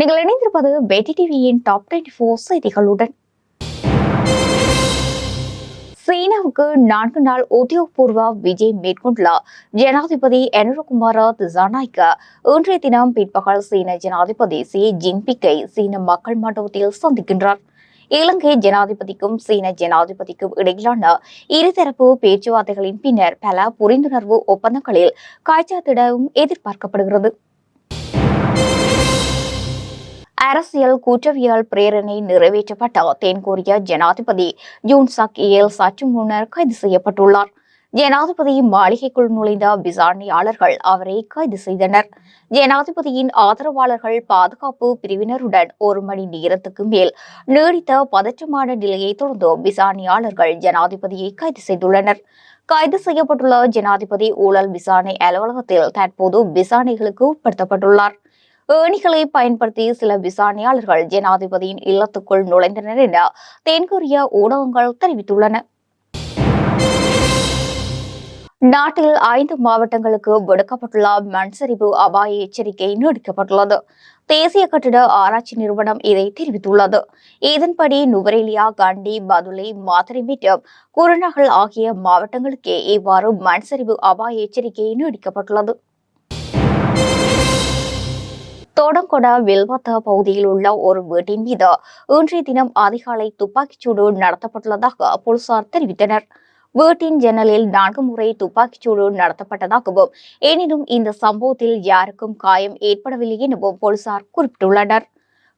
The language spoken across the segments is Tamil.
நீங்கள் இணைந்திருப்பது வெட்டி டிவியின் டாப் டுவெண்டி ஃபோர் செய்திகளுடன். சீனாவுக்கு நான்கு நாள் உத்தியோகபூர்வ விஜய் மேற்கொண்டுள்ள ஜனாதிபதி எனருகுமார திசாநாய்க்க இன்றைய தினம் பிற்பகல் சீன ஜனாதிபதி சி ஜின்பிங்கை சீன மக்கள் மண்டபத்தில் சந்திக்கின்றார். இலங்கை ஜனாதிபதிக்கும் சீன ஜனாதிபதிக்கும் இடையிலான இருதரப்பு பேச்சுவார்த்தைகளின் பின்னர் பல புரிந்துணர்வு ஒப்பந்தங்களில் காய்ச்சாத்திடவும் எதிர்பார்க்கப்படுகிறது. அரசியல் குற்றவியல் பிரேரணை நிறைவேற்றப்பட்ட தென்கொரிய ஜனாதிபதி ஜூன் சக் ஏல் சற்று முன்னர் கைது செய்யப்பட்டுள்ளார். ஜனாதிபதி மாளிகைக்குள் நுழைந்த விசாரணையாளர்கள் அவரை கைது செய்தனர். ஜனாதிபதியின் ஆதரவாளர்கள் பாதுகாப்பு பிரிவினருடன் ஒரு மணி நேரத்துக்கு மேல் நீடித்த பதற்றமான நிலையை தொடர்ந்து விசாரணையாளர்கள் ஜனாதிபதியை கைது செய்துள்ளனர். கைது செய்யப்பட்டுள்ள ஜனாதிபதி ஊழல் விசாரணை அலுவலகத்தில் தற்போது விசாரணைகளுக்கு உட்படுத்தப்பட்டுள்ளார். ஏணிகளை பயன்படுத்தி சில விசாரணையாளர்கள் ஜனாதிபதியின் இல்லத்துக்குள் நுழைந்தனர் என தென்கொரிய ஊடகங்கள் தெரிவித்துள்ளன. நாட்டில் ஐந்து மாவட்டங்களுக்கு விடுக்கப்பட்டுள்ள மண் சரிவு அபாய எச்சரிக்கை நீடிக்கப்பட்டுள்ளது. தேசிய கட்டிட ஆராய்ச்சி நிறுவனம் இதை தெரிவித்துள்ளது. இதன்படி நுவரேலியா கண்டி பதுளை மாத்திரை மற்றும் குருநகல் ஆகிய மாவட்டங்களுக்கே இவ்வாறு மண் சரிவு அபாய எச்சரிக்கை நீடிக்கப்பட்டுள்ளது. தோடங்கொட வில்வத்த பகுதியில் உள்ள ஒரு வீட்டின் மீது இன்றைய தினம் அதிகாலை துப்பாக்கிச்சூடு நடத்தப்பட்டுள்ளதாக போலீசார் தெரிவித்தனர். வீட்டின் ஜன்னலில் நான்கு முறை துப்பாக்கிச்சூடு நடத்தப்பட்டதாகவும் எனினும் இந்த சம்பவத்தில் யாருக்கும் காயம் ஏற்படவில்லை எனவும் போலீசார் குறிப்பிட்டுள்ளனர்.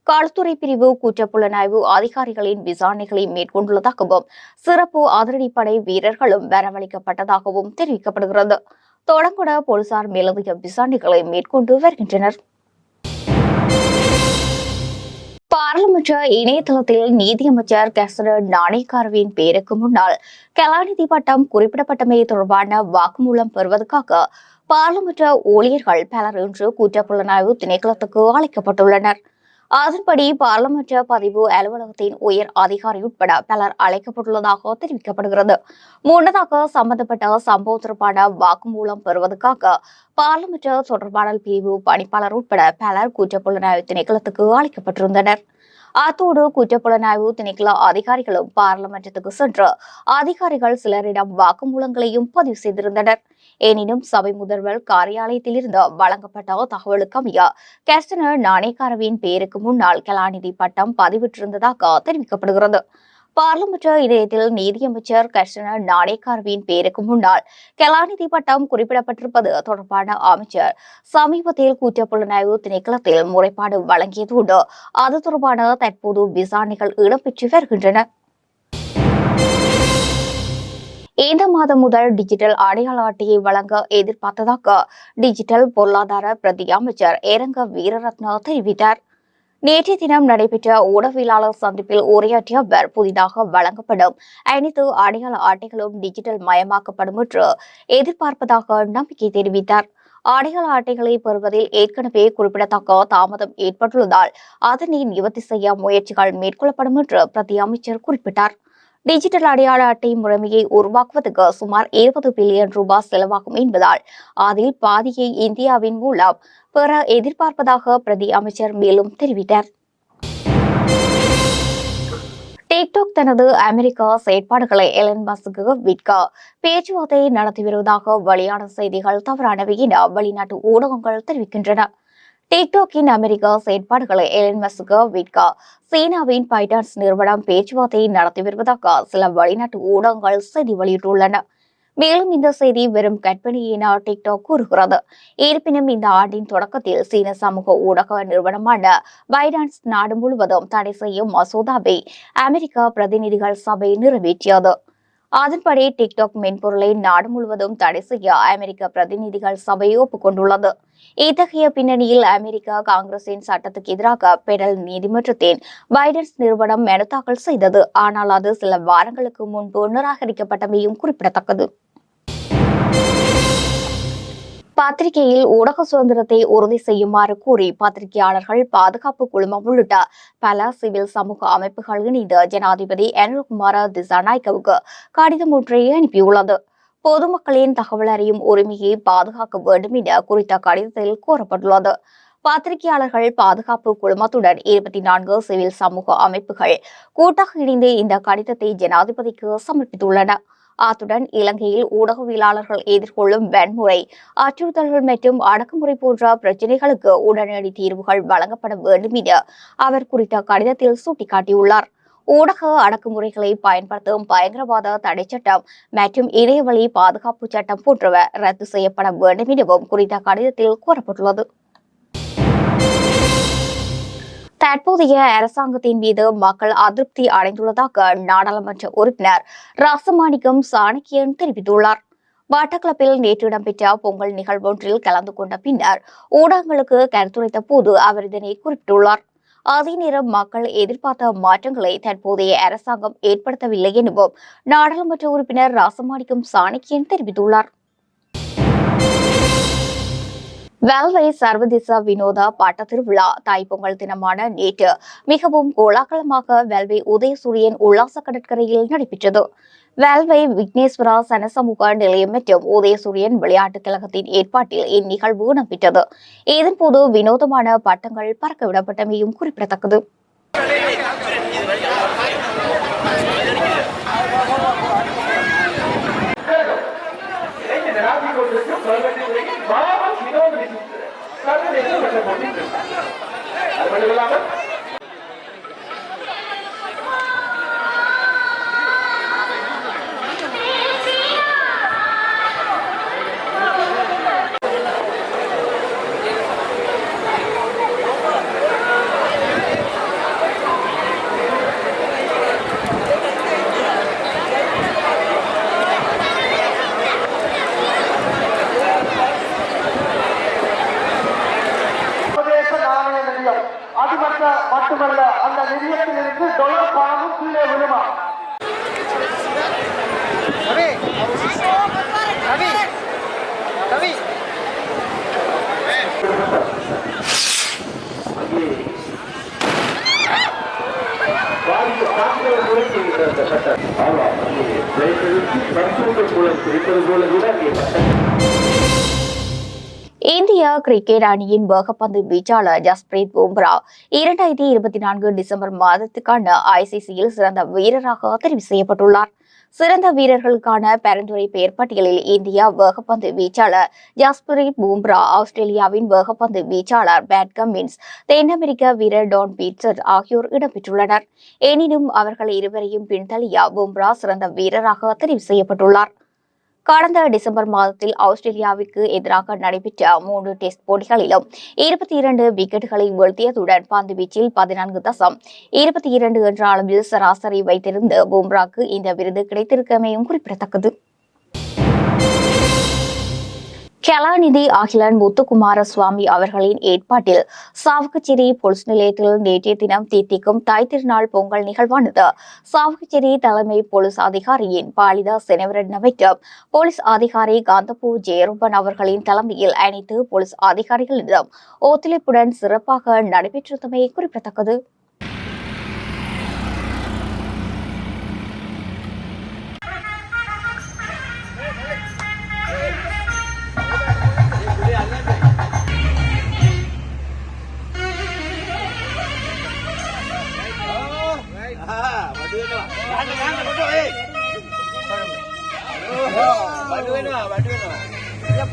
காவல்துறை பிரிவு குற்றப்புலனாய்வு அதிகாரிகளின் விசாரணைகளை மேற்கொண்டுள்ளதாகவும் சிறப்பு அதிரடிப்படை வீரர்களும் வரவழைக்கப்பட்டதாகவும் தெரிவிக்கப்படுகிறது. தொடங்குட போலீசார் மேலதிக விசாரணைகளை மேற்கொண்டு வருகின்றனர். பாராளுமன்ற இணையதளத்தில் நீதியமைச்சர் கசரட் நாணயக்காரவின் பேருக்கு முன்னால் கலாநிதி பட்டம் குறிப்பிடப்பட்டமை தொடர்பான வாக்குமூலம் பெறுவதற்காக பாராளுமன்ற ஊழியர்கள் பலர் இன்று குற்றப்புலனாய்வு திணைக்களத்துக்கு அழைக்கப்பட்டுள்ளனர். அதன்படி பாராளுமன்ற பதிவு அலுவலகத்தின் உயர் அதிகாரி உட்பட பலர் அழைக்கப்பட்டுள்ளதாக தெரிவிக்கப்படுகிறது. முன்னதாக சம்பந்தப்பட்ட சம்பவம் தொடர்பான வாக்குமூலம் பெறுவதற்காக பாராளுமன்ற தொடர்பாடல் பிரிவு பணிப்பாளர் உட்பட பலர் குற்றப்புலனாய்வு திணைக்களத்துக்கு அழைக்கப்பட்டிருந்தனர். அத்தோடு குற்றப்புலனாய்வு திணைக்கள அதிகாரிகளும் பாராளுமன்றத்துக்கு சென்று அதிகாரிகள் சிலரிடம் வாக்குமூலங்களையும் பதிவு செய்திருந்தனர். எனினும் சபை முதல்வர் காரியாலயத்திலிருந்து வழங்கப்பட்ட தகவலுக்கு அமைய கேஸ்டனர் நாணயக்காரவின் பெயருக்கு முன்னால் கலாநிதி பட்டம் பதிவிட்டிருந்ததாக தெரிவிக்கப்படுகிறது. பாராளுமன்ற இணையத்தில் நீதியமைச்சர் கர்ஷனர் நாணயக்காரவின் பேருக்கு முன்னால் கலாநிதி பட்டம் குறிப்பிடப்பட்டிருப்பது தொடர்பான அமைச்சர் சமீபத்தில் குற்றப்புலனாய்வு திணைக்களத்தில் முறைப்பாடு வழங்கியதோடு அது தொடர்பான தற்போது விசாரணைகள் இடம்பெற்று வருகின்றன. இந்த மாதம் முதல் டிஜிட்டல் அடையாள அட்டையை வழங்க எதிர்பார்த்ததாக டிஜிட்டல் பொருளாதார பிரதி அமைச்சர் ஏரங்க வீரரத்னா தெரிவித்தார். நேற்றைய தினம் நடைபெற்ற ஊடகவியலாளர் சந்திப்பில் உரையாற்றிய அவர் புதிதாக வழங்கப்படும் அனைத்து அடையாள அட்டைகளும் டிஜிட்டல் மயமாக்கப்படும் என்று எதிர்பார்ப்பதாக நம்பிக்கை தெரிவித்தார். அடையாள அட்டைகளை பெறுவதில் ஏற்கனவே குறிப்பிடத்தக்க தாமதம் ஏற்பட்டுள்ளதால் அதனை நிவர்த்தி செய்ய முயற்சிகள் மேற்கொள்ளப்படும் என்று பிரதி அமைச்சர் குறிப்பிட்டார். டிஜிட்டல் அடையாள அட்டை முறைமையை உருவாக்குவதற்கு சுமார் இருபது பில்லியன் ரூபாய் செலவாகும் என்பதால் அதில் பாதியை இந்தியாவின் மூலம் பெற எதிர்பார்ப்பதாக பிரதி அமைச்சர் மேலும் தெரிவித்தார். டிக்டாக் தனது அமெரிக்கா செயற்பாடுகளை எலன் மஸ்க்கு விற்க பேச்சுவார்த்தை நடத்தி வருவதாக வெளியான செய்திகள் தவறானவை என வெளிநாட்டு ஊடகங்கள் தெரிவிக்கின்றன. டிக்டாக்கின் அமெரிக்கா செயற்பாடுகளை எலன் மஸ்க்கு விற்க சீனாவின் பைடான்ஸ் நிறுவனம் பேச்சுவார்த்தையை நடத்தி வருவதாக சில வெளிநாட்டு ஊடகங்கள் செய்தி வெளியிட்டுள்ளன. மேலும் இந்த செய்தி வெறும் கற்பனை என டிக்டாக் கூறுகிறது. இருப்பினும் இந்த ஆண்டின் தொடக்கத்தில் சீன சமூக ஊடக நிறுவனமான பைடான்ஸ் நாடு முழுவதும் தடை செய்யும் மசோதாவை அமெரிக்க பிரதிநிதிகள் சபை நிறைவேற்றியது. அதன்படி டிக்டாக் மென்பொருளை நாடு முழுவதும் தடை செய்ய அமெரிக்க பிரதிநிதிகள் சபை ஒப்புக்கொண்டுள்ளது. இத்தகைய பின்னணியில் அமெரிக்கா காங்கிரசின் சட்டத்துக்கு எதிராக பெடல் நீதிமன்றத்தின் பைடன்ஸ் நிறுவனம் மனு தாக்கல் செய்தது. ஆனால் அது சில வாரங்களுக்கு முன்பு நிராகரிக்கப்பட்டமையும் குறிப்பிடத்தக்கது. பத்திரிகையில் ஊடக சுதந்திரத்தை உறுதி செய்யுமாறு கூறி பத்திரிகையாளர்கள் பாதுகாப்பு குழுமம் உள்ளிட்ட பல சிவில் சமூக அமைப்புகள் இணைந்து ஜனாதிபதி அனுகுமார திசாநாயக்கவுக்கு கடிதம் ஒன்றை அனுப்பியுள்ளது. பொதுமக்களின் தகவல் அறியும் உரிமையை பாதுகாக்க வேண்டும் என குறித்த கடிதத்தில் கோரப்பட்டுள்ளது பத்திரிகையாளர்கள் பாதுகாப்பு குழுமத்துடன் இருபத்தி நான்கு சிவில் சமூக அமைப்புகள் கூட்டாக இணைந்து இந்த கடிதத்தை ஜனாதிபதிக்கு சமர்ப்பித்துள்ளன. அத்துடன் இலங்கையில் ஊடகவியலாளர்கள் எதிர்கொள்ளும் வன்முறை அச்சுறுத்தல்கள் மற்றும் அடக்குமுறை போன்ற பிரச்சினைகளுக்கு உடனடி தீர்வுகள் வழங்கப்பட வேண்டும் என அவர் குறித்த கடிதத்தில் சுட்டிக்காட்டியுள்ளார். ஊடக அடக்குமுறைகளை பயன்படுத்தும் பயங்கரவாத தடை சட்டம் மற்றும் இணையவழி பாதுகாப்பு சட்டம் போன்றவை ரத்து செய்யப்பட வேண்டும் எனவும் குறித்த கடிதத்தில் கூறப்பட்டுள்ளது. தற்போதைய அரசாங்கத்தின் மீது மக்கள் அதிருப்தி அடைந்துள்ளதாக நாடாளுமன்ற உறுப்பினர் ரசமாணிக்கம் சாணக்கியன் தெரிவித்துள்ளார். மட்டக்களப்பில் நேற்று இடம்பெற்ற பொங்கல் நிகழ்வொன்றில் கலந்து கொண்ட பின்னர் ஊடகங்களுக்கு கருத்துரைத்த போது அவர் இதனை குறிப்பிட்டுள்ளார். அதே நேரம் மக்கள் எதிர்பார்த்த மாற்றங்களை தற்போதைய அரசாங்கம் ஏற்படுத்தவில்லை எனவும் நாடாளுமன்ற உறுப்பினர் ராசமாணிக்கம் சாணக்கியன் தெரிவித்துள்ளார். வேல்வை சர்வதேச வினோத பாட்ட திருவிழா தாய்ப்பொங்கல் தினமான நேற்று. மிகவும் கோலாகலமாக வேல்வை உதயசூரியன் உல்லாச கடற்கரையில் நடைபெற்றது. வேல்வை விக்னேஸ்வரா சனசமூக நிலையம் மற்றும் உதயசூரியன் விளையாட்டுக் கழகத்தின் ஏற்பாட்டில் இந்நிகழ்வு நடைபெற்றது. இதன்போது வினோதமான பட்டங்கள் பறக்கவிடப்பட்டமையும் குறிப்பிடத்தக்கது. நடாத்திக் கிரிக்கெட் அணியின் வேகப்பந்து வீச்சாளர் ஜஸ்பிரீத் பும்ரா இரண்டாயிரத்தி இருபத்தி நான்கு டிசம்பர் மாதத்துக்கான ஐசிசியில் சிறந்த வீரராக தெரிவு செய்யப்பட்டுள்ளார். சிறந்த வீரர்களுக்கான பரிந்துரை பெயர் பட்டியலில் இந்தியா வேகப்பந்து வீச்சாளர் ஜஸ்பிரீத் பூம்ரா ஆஸ்திரேலியாவின் வேகப்பந்து வீச்சாளர் பேட் கம்மின்ஸ் தென் அமெரிக்க வீரர் டான் பீட்சர் ஆகியோர் இடம்பெற்றுள்ளனர். எனினும் அவர்கள் இருவரையும் பின்தள்ளிய பூம்ரா சிறந்த வீரராக தெரிவு செய்யப்பட்டுள்ளார். கடந்த டிசம்பர் மாதத்தில் ஆஸ்திரேலியாவுக்கு எதிராக நடைபெற்ற மூன்று டெஸ்ட் போட்டிகளிலும் இருபத்தி இரண்டு விக்கெட்டுகளை வீழ்த்தியதுடன் பந்து வீச்சில் பதினான்கு தசம். இருபத்தி இரண்டு என்ற அளவில் சராசரி வைத்திருந்த பும்ராக்கு இந்த விருது கிடைத்திருக்கமையும் குறிப்பிடத்தக்கது. கலாநிதி அகிலன் முத்துக்குமார சுவாமி அவர்களின் ஏற்பாட்டில் சாவகச்சேரி பொலிஸ் நிலையத்தில் நேற்றைய தினம் தீத்திக்கும் தாய் திருநாள் பொங்கல் நிகழ்வானது. சாவகச்சேரி தலைமை போலீஸ் அதிகாரியின் பாலிதா செனவரன் மற்றும் போலீஸ் அதிகாரி காந்தபூ ஜெயரூபன் அவர்களின் தலைமையில் அனைத்து போலீஸ் அதிகாரிகளிடம் ஒத்துழைப்புடன் சிறப்பாக நடைபெற்றிருந்தமை குறிப்பிடத்தக்கது.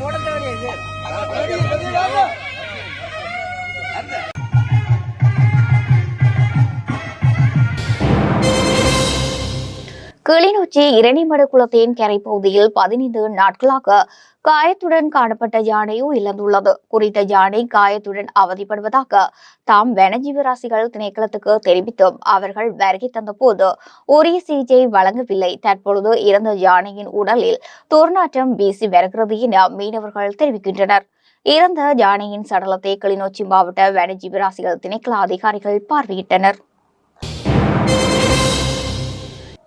போட கிளிநொச்சி இரணிமடு குளத்தின் கரை பகுதியில் பதினைந்து நாட்களாக காயத்துடன் காணப்பட்ட யானை இழந்துள்ளது. குறித்த யானை காயத்துடன் அவதிப்படுவதாக தாம் வனஜீவராசிகள் திணைக்களத்துக்கு தெரிவித்தும் அவர்கள் வருகை தந்தபோது உரிய சிகிச்சை வழங்கவில்லை. தற்பொழுது இறந்த யானையின் உடலில் துர்நாற்றம் வீசி வருகிறது என மீனவர்கள் தெரிவிக்கின்றனர். இறந்த யானையின் சடலத்தை கிளிநொச்சி மாவட்ட வனஜீவராசிகள் திணைக்கள அதிகாரிகள் பார்வையிட்டனர்.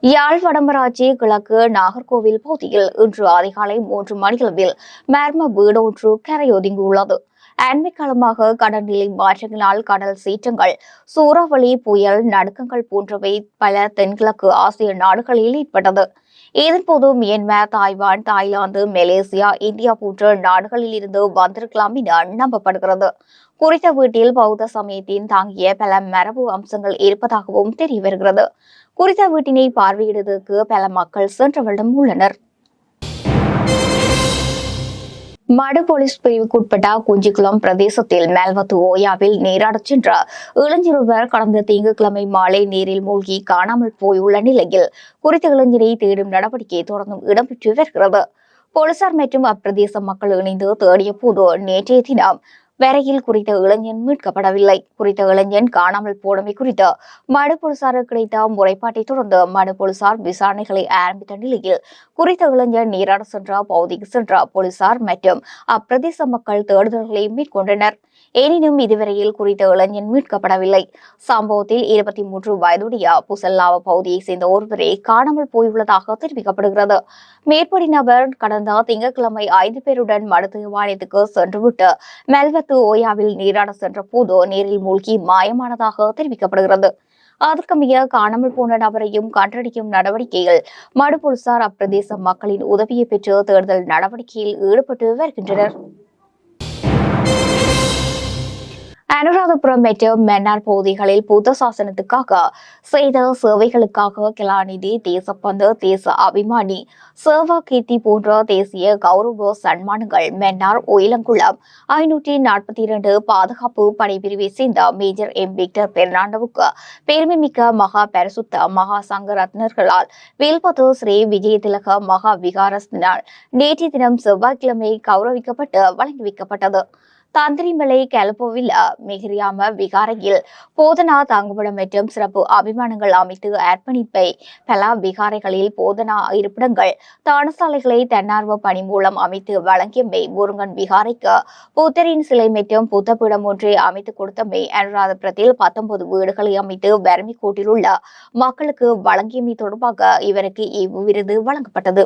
யாழ் வடமராட்சி கிழக்கு நாகர்கோவில் பகுதியில் இன்று அதிகாலை மூன்று மணியளவில் மர்ம வீடொன்று கரையொதுங்கியுள்ளது. அண்மைக்காலமாக கடல்நிலை மாற்றங்களால் கடல் சீற்றங்கள் சூறாவளி புயல் நடுக்கங்கள் போன்றவை பல தென்கிழக்கு ஆசிய நாடுகளில் ஏற்பட்டது. இதன்போது Myanmar Taiwan Thailand Malaysia India போன்ற நாடுகளில் இருந்து வந்திருக்கலாம் என நம்பப்படுகிறது. குறித்த வீட்டில் பௌத்த சமயத்தின் தாங்கிய பல மரபு அம்சங்கள் இருப்பதாகவும் தெரிய வருகிறது. குறித்த வீட்டினை பார்வையிடுவதற்கு பல மக்கள் சென்ற வருடம் உள்ளனர். மடு போலீஸ் பிரிவுக்குட்பட்ட குஞ்சிக்குளம் பிரதேசத்தில் மேல்வத்து ஓயாவில் நீராடச் சென்ற இளைஞரொருவர் கடந்த திங்கட்கிழமை மாலை நீரில் மூழ்கி காணாமல் போயுள்ள நிலையில் குறித்த இளைஞரை தேடும் நடவடிக்கை தொடர்ந்தும் இடம்பெற்று வருகிறது. போலீசார் மற்றும் அப்பிரதேச மக்கள் இணைந்து தேடிய போது நேற்றைய தினம் வரையில் குறித்த இளைஞன் மீட்கப்படவில்லை. குறித்த இளைஞன் காணாமல் போனமை குறித்து மடு போலீசாருக்கு கிடைத்த முறைப்பாட்டை தொடர்ந்து மடு போலீசார் விசாரணைகளை ஆரம்பித்த நிலையில் குறித்த இளைஞன் நீராட சென்ற பகுதிக்கு சென்ற போலீசார் மற்றும் அப்பிரதேச மக்கள் தேடுதல்களை மேற்கொண்டனர். எனினும் இதுவரையில் குறித்த இளைஞன் மீட்கப்படவில்லை. சம்பவத்தில் இருபத்தி மூன்று வயதுடைய புசல்லாவ பகுதியைச் சேர்ந்த ஒருவரே காணாமல் போயுள்ளதாக தெரிவிக்கப்படுகிறது. மேற்படி நபர் கடந்த திங்கட்கிழமை ஐந்து பேருடன் மடுதேவாலயத்துக்கு சென்றுவிட்டு மெல்வத்து ஓயாவில் நீராட சென்ற போது நீரில் மூழ்கி மாயமானதாக தெரிவிக்கப்படுகிறது. அதற்கமைய காணாமல் போன நபரையும் கண்டறியும் நடவடிக்கையில் மடு போலீசார் அப்பிரதேச மக்களின் உதவியை பெற்று தேர்தல் நடவடிக்கையில் ஈடுபட்டு வருகின்றனர். அனுராதபுரம் மெட்ரோ மன்னார் பகுதிகளில் புத்த சாசனத்துக்காக செய்த சேவைகளுக்காக கலாநிதி தேசப்பந்து தேச அபிமானி சேவா கீர்த்தி போன்ற தேசிய கௌரவ சன்மானங்கள் மன்னார் ஒயிலங்குளம் ஐநூற்றி நாற்பத்தி இரண்டு பாதுகாப்பு பணிப்பிரிவை சேர்ந்த மேஜர் எம். விக்டர் பெர்னாண்டோவுக்கு பெருமைமிக்க மகா பரிசுத்த மகா சங்க ரத்னர்களால் வேல்பத்து ஸ்ரீ விஜயதிலக மகா விகாரஸ்தினால் நேற்றைய தினம் செவ்வாய்க்கிழமை கௌரவிக்கப்பட்டு வழங்கி வைக்கப்பட்டது. தந்திரிமலை கெலப்போவில் மிகிரியாம விகாரையில் போதனா தங்குமிடம் மற்றும் சிறப்பு அபிமானங்கள் அமைத்து அர்ப்பணிப்பை பல விகாரைகளில் போதனா இருப்பிடங்கள் தானசாலைகளை தன்னார்வ பணி மூலம் அமைத்து வழங்கியமை முருங்கன் விகாரைக்கு புத்தரின் சிலை மற்றும் புத்தபீடம் ஒன்றை அமைத்துக் கொடுத்தமை அனுராதபுரத்தில் பத்தொன்பது வீடுகளை அமைத்து வறுமை கோட்டில் உள்ள மக்களுக்கு வழங்கியமை தொடர்பாக இவருக்கு இவ்விருது வழங்கப்பட்டது.